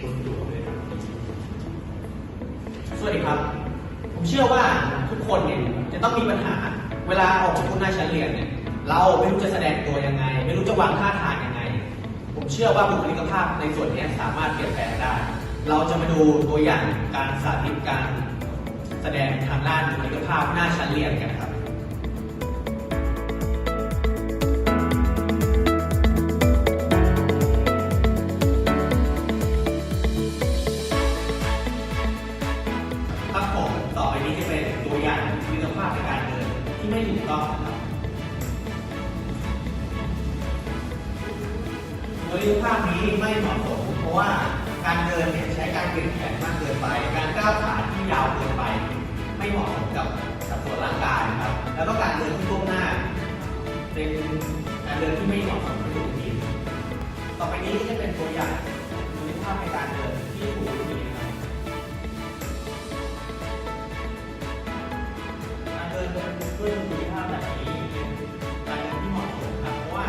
สวัสดีครับ ผมเชื่อว่าทุกคนเนี่ยจะต้องมีปัญหา เวลาออกจากหน้าชั้นเรียนเนี่ย เราไม่รู้จะแสดงตัวยังไง ไม่รู้จะวางท่าทางยังไง ผมเชื่อว่าบุคลิกภาพในส่วนนี้สามารถเปลี่ยนแปลงได้ เราจะมาดูตัวอย่างการสาธิตการแสดงทางด้านบุคลิกภาพหน้าชั้นเรียนกันครับ ที่ไม่ถูกต้องนะครับวิธีภาพนี้ไม่เหมาะสมเพราะว่าการเดินเนี่ยใช้การเกร็งแขนมากเกินไป การก้าวขาที่ยาวเกินไป ไม่เหมาะสมกับกับส่วนร่างกายนะครับ แล้วก็การเดินที่ก้มหน้า เป็นการเดินที่ไม่เหมาะสมไม่ถูกวิธีต่อไปนี้จะเป็นตัวอย่างวิธีภาพในการเดินที่ถูกทีนะครับ ด้วยมือท่าแบบนี้เป็นการเดินที่เหมาะสมครับเพราะว่า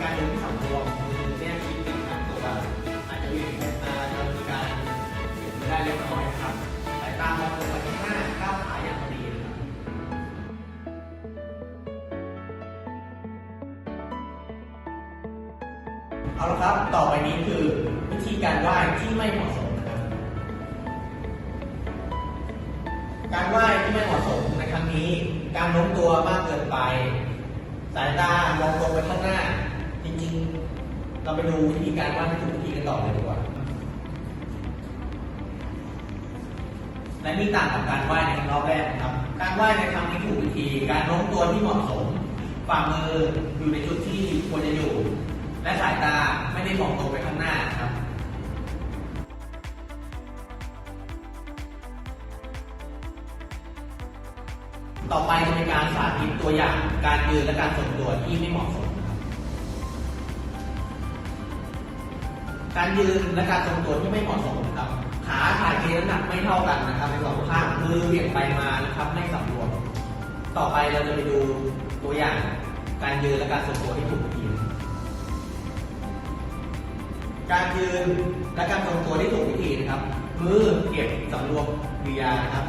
การเดินที่สำรวมมือเนี่ยคิดติดทางตัวอาจจะวิ่งอาจจะมีการเห็นได้เล็กน้อยครับสายตามองลงไปข้างหน้าก้าวขาอย่างพอดีครับเอาละครับ ต่อไปนี้คือวิธีการไหว้ที่ไม่เหมาะสมครับ การไหว้ที่ไม่เหมาะสมในครั้งนี้ การโน้มตัวมากเกินไป สายตามองตรงไปข้างหน้า จริงๆ เราไปดูวิธีการไหว้ที่ถูกวิธีกันต่อเลยดีกว่าและนี่ต่างกับการไหว้ในรอบแรกนะครับ การไหว้ในครั้งที่ถูกวิธี การโน้มตัวที่เหมาะสม ฝ่ามืออยู่ในจุดที่ควรจะอยู่ และสายตาไม่ได้มองตรงไปข้างหน้าครับ ต่อไปจะเป็นการสาธิตตัวอย่างการยืนและการทรงตัวที่ไม่เหมาะสมนะครับการยืนและการทรงตัวที่ไม่เหมาะสมนะครับ ขาถ่ายเทน้ำหนักไม่เท่ากันนะครับในสองข้างมือเหวี่ยงไปมานะครับไม่สำรวม ต่อไปเราจะไปดูตัวอย่างการยืนและการทรงตัวที่ถูกวิธีการยืนและการทรงตัวที่ถูกวิธีนะครับ มือเก็บสำรวมวิยานะครับ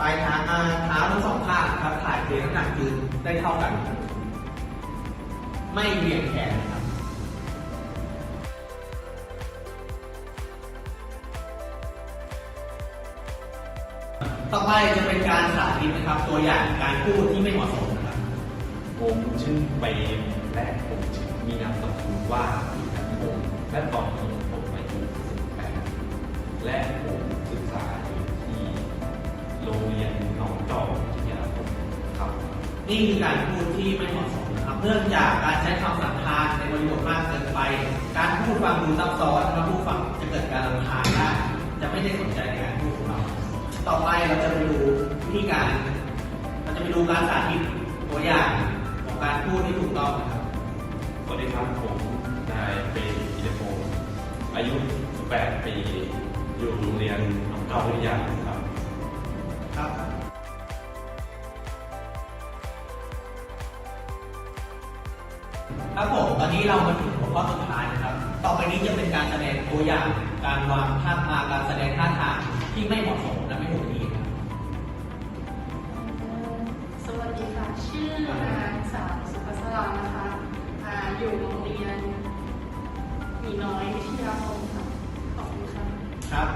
ปลายเท้าอ่าเท้าทั้งสองข้างครับถ่ายเทน้ำหนักยืนได้เท่ากัน ไม่เหวี่ยงแขนครับต่อไปจะเป็นการสาธิตนะครับ ตัวอย่างการพูดที่ไม่เหมาะสมนะครับผมชื่อเปรมและผมมีนามสกุลว่าอิทันพงและตอนนี้ นี่คือการพูดที่ไม่เหมาะสมนะครับเนื่องจากการใช้คำสัมพันธ์ในบริบทมากเกินไป การพูดฟังดูซับซ้อนและผู้ฟังจะเกิดการรำคาญได้จะไม่ได้สนใจในการพูดของเรา ต่อไปเราจะไปดูวิธีการ เราจะไปดูการสาธิตตัวอย่างของการพูดที่ถูกต้องนะครับ สวัสดีครับผมนายเปรมอิทธิพอายุ 18 ปี อยู่โรงเรียนหนองจอกวิทยา ครับผมตอนนี้เรามาถึงหัวข้อสุดท้ายนะครับ ต่อไปนี้จะเป็นการแสดงตัวอย่าง การวางท่าทางการแสดงท่าทางที่ไม่เหมาะสมและไม่ถูกวิธีครับสวัสดีค่ะ ชื่อนางสาวสุภัสรานะคะอ่าอยู่โรงเรียนหมีน้อยวิทยาคมค่ะ ขอบคุณค่ะ ครับ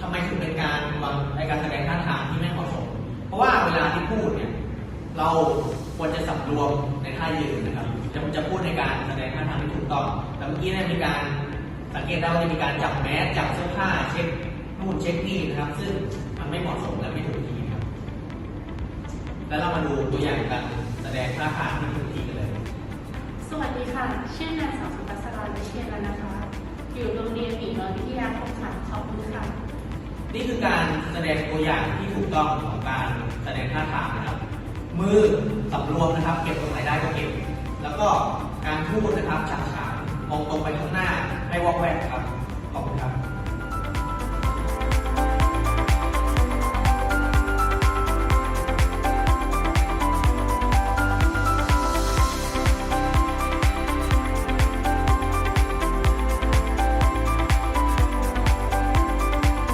ทำไมถึงเป็นการวางในการแสดงท่าทางที่ไม่เหมาะสม เพราะว่าเวลาที่พูดเนี่ย เราควรจะสำรวมในท่ายืนนะครับ จะจะพูดในการแสดงท่าทางที่ถูกต้องแต่เมื่อกี้เนี่ยมีการสังเกตได้ว่าจะมีการจับแมสจับเสื้อผ้าเช็คนู่นเช็คนี่นะครับ ซึ่งมันไม่เหมาะสมและไม่ถูกที่ครับ แล้วเรามาดูตัวอย่างการแสดงท่าทางที่ถูกที่กันเลย สวัสดีค่ะ ชื่อนางสาวสุภัสราวิเชียรแล้วนะคะ อยู่โรงเรียนหมีน้อยวิทยาคมค่ะขอบคุณค่ะ นี่คือการแสดงตัวอย่างที่ถูกต้องของการแสดงท่าทางนะครับ มือสำรวมนะครับ เก็บตรงไหนได้ก็เก็บ แล้วก็การพูดนะครับฉากฉานมองตรงไปข้างหน้าไม่วอกแวกครับ